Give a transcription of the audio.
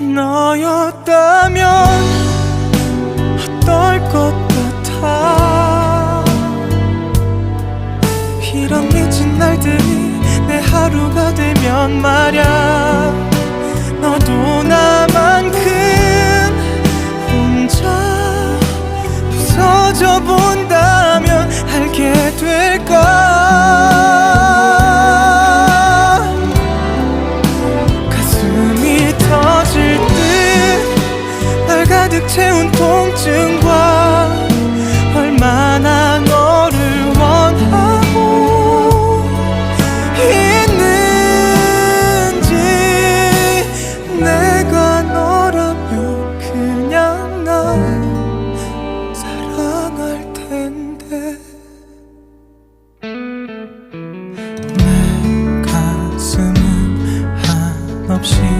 너였다면 어떨 것 같아? 이런 미친 날들이 내 하루가 되면 말야 너도 나만큼 혼자 부서져보 心。